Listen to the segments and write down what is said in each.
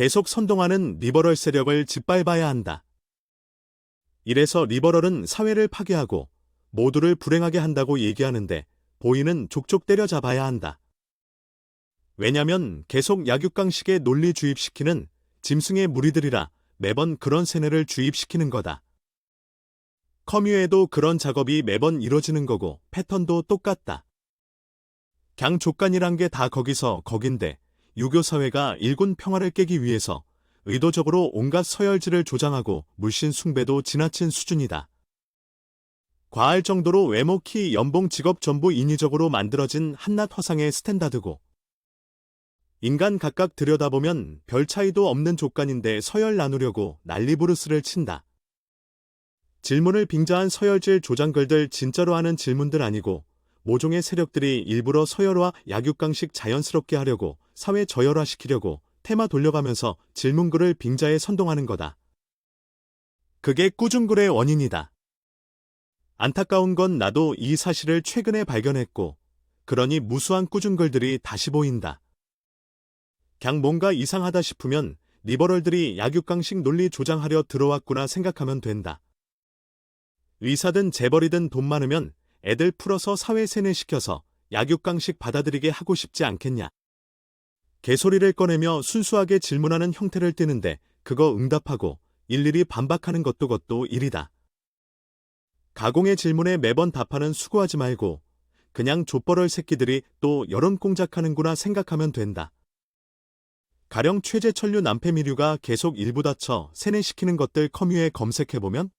계속 선동하는 리버럴 세력을 짓밟아야 한다. 이래서 리버럴은 사회를 파괴하고 모두를 불행하게 한다고 얘기하는데 보이는 족족 때려잡아야 한다. 왜냐면 계속 약육강식에 논리 주입시키는 짐승의 무리들이라 매번 그런 세뇌를 주입시키는 거다. 커뮤에도 그런 작업이 매번 이뤄지는 거고 패턴도 똑같다. 강 족간이란 게 다 거기서 거긴데 유교 사회가 일군 평화를 깨기 위해서 의도적으로 온갖 서열지를 조장하고 물씬 숭배도 지나친 수준이다. 과할 정도로 외모, 키, 연봉, 직업 전부 인위적으로 만들어진 한낱 화상의 스탠다드고 인간 각각 들여다보면 별 차이도 없는 족간인데 서열 나누려고 난리부르스를 친다. 질문을 빙자한 서열질 조장글들 진짜로 하는 질문들 아니고 모종의 세력들이 일부러 서열화 약육강식 자연스럽게 하려고 사회 저열화시키려고 테마 돌려가면서 질문글을 빙자에 선동하는 거다. 그게 꾸중글의 원인이다. 안타까운 건 나도 이 사실을 최근에 발견했고, 그러니 무수한 꾸중글들이 다시 보인다. 그냥 뭔가 이상하다 싶으면 리버럴들이 약육강식 논리 조장하려 들어왔구나 생각하면 된다. 의사든 재벌이든 돈 많으면 애들 풀어서 사회 세뇌시켜서 약육강식 받아들이게 하고 싶지 않겠냐. 개소리를 꺼내며 순수하게 질문하는 형태를 띠는데 그거 응답하고 일일이 반박하는 것도 것도 일이다. 가공의 질문에 매번 답하는 수고하지 말고 그냥 족벌럴 새끼들이 또 여론 공작하는구나 생각하면 된다. 가령 최재천류 남패미류가 계속 일부 다쳐 세뇌시키는 것들 커뮤에 검색해보면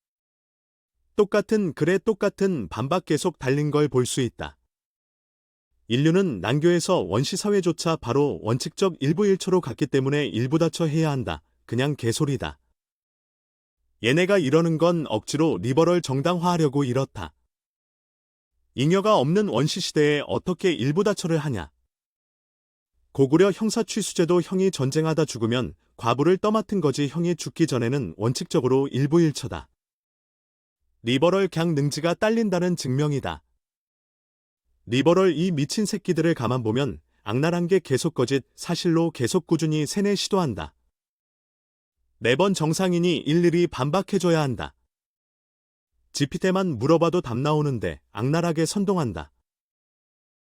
똑같은 글에 똑같은 반박 계속 달린 걸 볼 수 있다. 인류는 난교에서 원시사회조차 바로 원칙적 일부일처로 갔기 때문에 일부 다쳐 해야 한다. 그냥 개소리다. 얘네가 이러는 건 억지로 리버럴 정당화하려고 이렇다. 잉여가 없는 원시시대에 어떻게 일부 다처를 하냐. 고구려 형사 취수제도 형이 전쟁하다 죽으면 과부를 떠맡은 거지 형이 죽기 전에는 원칙적으로 일부일처다. 리버럴 강 능지가 딸린다는 증명이다. 리버럴 이 미친 새끼들을 가만 보면 악랄한 게 계속 거짓 사실로 계속 꾸준히 세뇌 시도한다. 매번 정상인이 일일이 반박해줘야 한다. 지피테만 물어봐도 답 나오는데 악랄하게 선동한다.